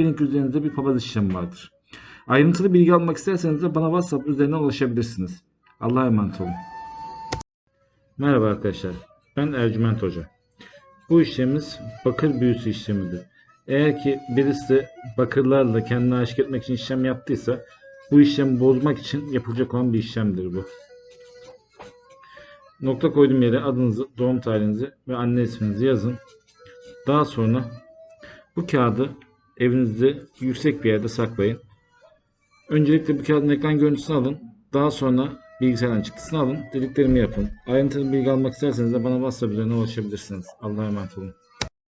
ki üzerinizde bir papaz işlemi vardır. Ayrıntılı bilgi almak isterseniz de bana WhatsApp üzerinden ulaşabilirsiniz. Allah'a emanet olun. Merhaba arkadaşlar. Ben Ercüment Hoca. Bu işlemimiz bakır büyüsü işlemidir. Eğer ki birisi bakırlarla kendini aşık etmek için işlem yaptıysa bu işlemi bozmak için yapılacak olan bir işlemdir bu. Nokta koyduğum yere adınızı, doğum tarihinizi ve anne isminizi yazın. Daha sonra bu kağıdı evinizde yüksek bir yerde saklayın. Öncelikle bu kağıdın ekran görüntüsünü alın. Daha sonra bilgisayardan çıktısını alın. Dediklerimi yapın. Ayrıntılı bilgi almak isterseniz de bana WhatsApp üzerinden ulaşabilirsiniz. Allah'a emanet olun.